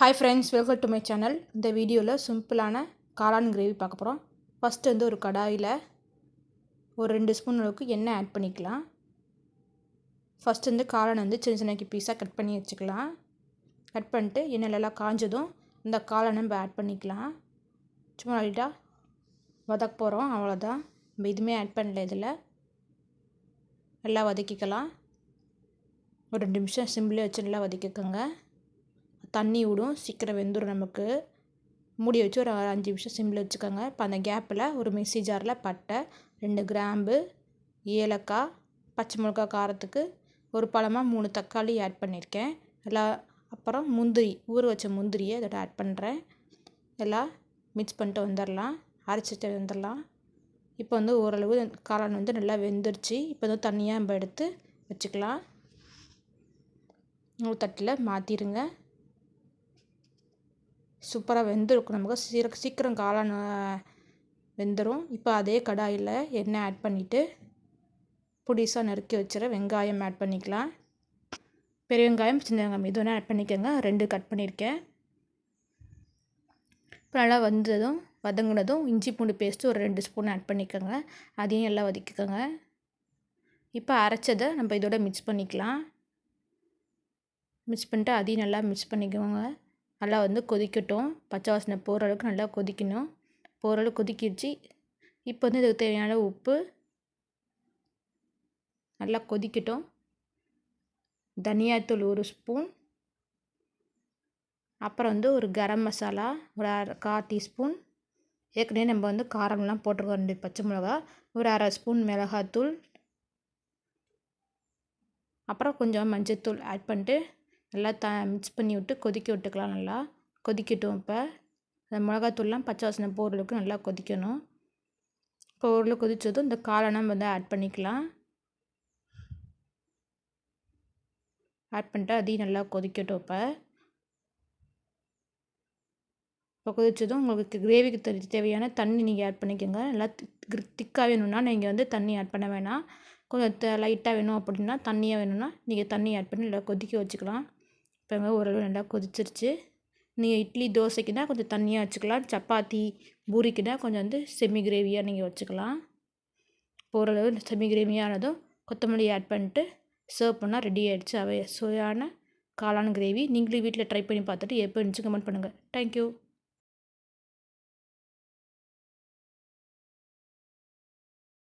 Hi friends welcome to my channel இந்த வீடியோவில் சிம்பிளான காளான் கிரேவி பார்க்க போகிறோம் ஃபஸ்ட்டு வந்து ஒரு கடாயில் ஒரு ரெண்டு ஸ்பூன் அளவுக்கு எண்ணெய் ஆட் பண்ணிக்கலாம். ஃபஸ்ட்டு வந்து காளான் வந்து சின்ன சின்ன பீஸாக கட் பண்ணி வச்சுக்கலாம். கட் பண்ணிட்டு எண்ணெயிலலாம் காஞ்சதும் இந்த காளானை நம்ம ஆட் பண்ணிக்கலாம். சும்மா லைட்டாக வதக்க போகிறோம் அவ்வளோதான் நம்ம எதுவுமே ஆட் பண்ணல இதில். நல்லா வதக்கிக்கலாம். ஒரு ரெண்டு நிமிஷம் சிம்பிளே வச்சு நல்லா வதக்கிக்கோங்க. தண்ணி விடும். சீக்கிரம் வெந்துடும் நமக்கு. மூடி வச்சு ஒரு அஞ்சு நிமிஷம் சிம்மில் வச்சுக்கோங்க. இப்போ அந்த கேப்பில் ஒரு மிக்சி ஜாரில் பட்டை ரெண்டு கிராம்பு ஏலக்காய் பச்சை மிளகா காரத்துக்கு ஒரு பழமாக மூணு தக்காளி ஆட் பண்ணியிருக்கேன். எல்லாம் அப்புறம் முந்திரி ஊற வச்ச முந்திரியை இதோட ஆட் பண்ணுறேன். எல்லாம் மிக்ஸ் பண்ணிட்டு வந்துடலாம். அரைச்சிட்டு வந்துடலாம். இப்போ வந்து ஓரளவு காளான் வந்து நல்லா வெந்துருச்சு. இப்போ வந்து தண்ணியாக நம்ம எடுத்து வச்சுக்கலாம். ஒரு தட்டில் மாற்றிடுங்க. சூப்பராக வெந்திருக்கும். நமக்கு சீர சீக்கிரம் காளான் வெந்துடும் இப்போ அதே கடாயில் எண்ணெய் ஆட் பண்ணிவிட்டு புடிசாக நறுக்கி வச்சுற வெங்காயம் ஆட் பண்ணிக்கலாம். பெரிய வெங்காயம் சின்ன வெங்காயம் இது வேணால் ஆட் பண்ணிக்கோங்க. ரெண்டு கட் பண்ணியிருக்கேன் இப்போ நல்லா வந்ததும் வதங்கினதும் இஞ்சி பூண்டு பேஸ்ட்டு ஒரு ரெண்டு ஸ்பூன் ஆட் பண்ணிக்கோங்க. அதையும் எல்லாம் வதக்கிக்கோங்க. இப்போ அரைச்சதை நம்ம இதோட மிக்ஸ் பண்ணிக்கலாம். மிக்ஸ் பண்ணிட்டு அதையும் நல்லா மிக்ஸ் பண்ணிக்கோங்க. நல்லா வந்து கொதிக்கட்டும். பச்சை வாசனை போகிற அளவுக்கு நல்லா கொதிக்கணும். போகிற அளவுக்கு கொதிக்கிடுச்சு. இப்போ வந்து இதுக்கு தேவையான உப்பு நல்லா கொதிக்கட்டும். தனியாத்தூள் ஒரு ஸ்பூன். அப்புறம் வந்து ஒரு கரம் மசாலா ஒரு அரை கால் டீஸ்பூன். ஏற்கனவே நம்ம வந்து காரம்லாம் போட்டிருக்கோம். ரெண்டு பச்சை மிளகா ஒரு அரை ஸ்பூன் மிளகாத்தூள். அப்புறம் கொஞ்சம் மஞ்சத்தூள் ஆட் பண்ணிட்டு நல்லா த மிக்ஸ் பண்ணி விட்டு கொதிக்க விட்டுக்கலாம் நல்லா. கொதிக்கட்டும் இப்போ. அந்த மிளகாத்தூள்லாம் பச்சை வாசனை போகிற அளவுக்கு நல்லா கொதிக்கணும். இப்போ ஓரளவு கொதித்ததும் இந்த காலை நம்ம வந்து ஆட் பண்ணிக்கலாம். ஆட் பண்ணிட்டு அதையும் நல்லா கொதிக்கட்டும் இப்போ. இப்போ கொதித்ததும் உங்களுக்கு கிரேவிக்கு தேவையான தண்ணி நீங்கள் ஆட் பண்ணிக்கோங்க. நல்லா திக்காக வேணும்னா நீங்கள் வந்து தண்ணி ஆட் பண்ண வேணாம். கொஞ்சம் லைட்டாக வேணும் அப்படின்னா தண்ணியாக வேணும்னா நீங்கள் தண்ணி ஆட் பண்ணி நல்லா கொதிக்க வச்சுக்கலாம். இப்போ ஓரளவு நல்லா கொதிச்சிருச்சு. நீங்கள் இட்லி தோசைக்குனா கொஞ்சம் தண்ணியாக வச்சுக்கலாம். சப்பாத்தி பூரிக்குனா கொஞ்சம் வந்து செமி கிரேவியாக நீங்கள் வச்சுக்கலாம். ஓரளவு செமி கிரேவியானதும் கொத்தமல்லி ஆட் பண்ணிட்டு சர்வ் பண்ணால் ரெடி ஆகிடுச்சு அவை சுவையான காளான் கிரேவி நீங்களும் வீட்டில் ட்ரை பண்ணி பார்த்துட்டு எப்போ இருந்துச்சு கமெண்ட் பண்ணுங்கள் தேங்க்யூ